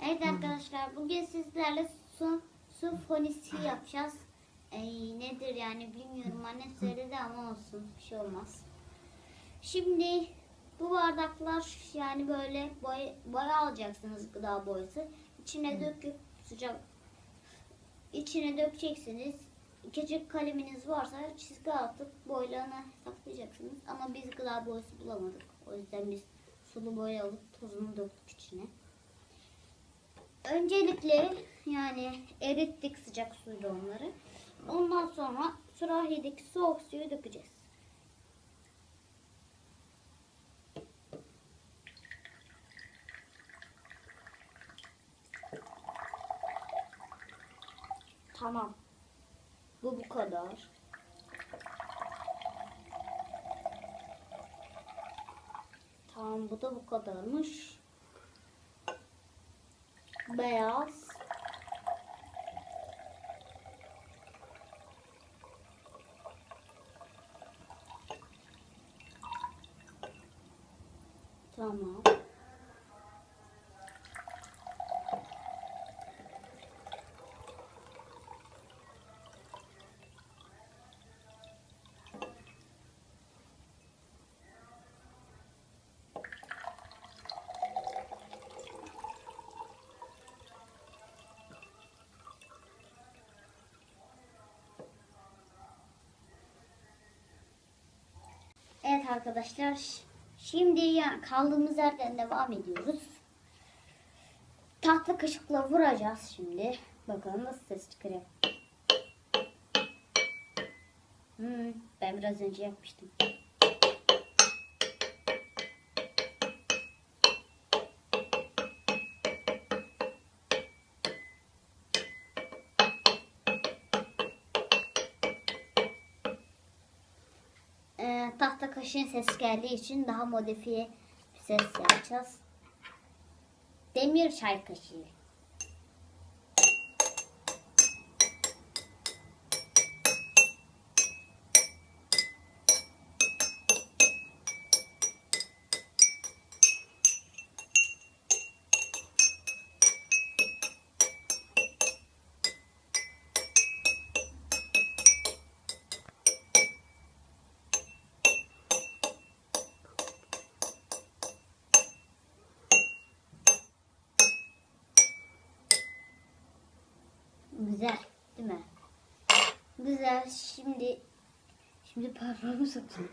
Evet arkadaşlar bugün sizlerle su, su fonisi yapacağız. Ee, nedir yani bilmiyorum annem söyledi ama olsun bir şey olmaz. Şimdi bu bardaklar yani böyle boy, boya alacaksınız gıda boyası. İçine döküp sıcak içine dökeceksiniz. Küçük kaleminiz varsa çizgi atıp boylarını hesaplayacaksınız. Ama biz gıda boyası bulamadık. O yüzden biz sulu boya alıp tozunu döktük içine. Öncelikle yani erittik sıcak suyla onları. Ondan sonra sürahideki soğuk suyu dökeceğiz. Tamam. Bu bu kadar. Tamam bu da bu kadarmış. Beyaz. Tamam. Evet arkadaşlar. Şimdi ya- kaldığımız yerden devam ediyoruz. Tahta kaşıkla vuracağız şimdi. Bakalım nasıl ses çıkarıyor. Hmm, ben biraz önce yapmıştım. Tahta kaşığın ses geldiği için daha modifiye bir ses yapacağız. Demir çay kaşığı. Güzel, değil mi? Güzel. Şimdi şimdi parmağımı sokacağım.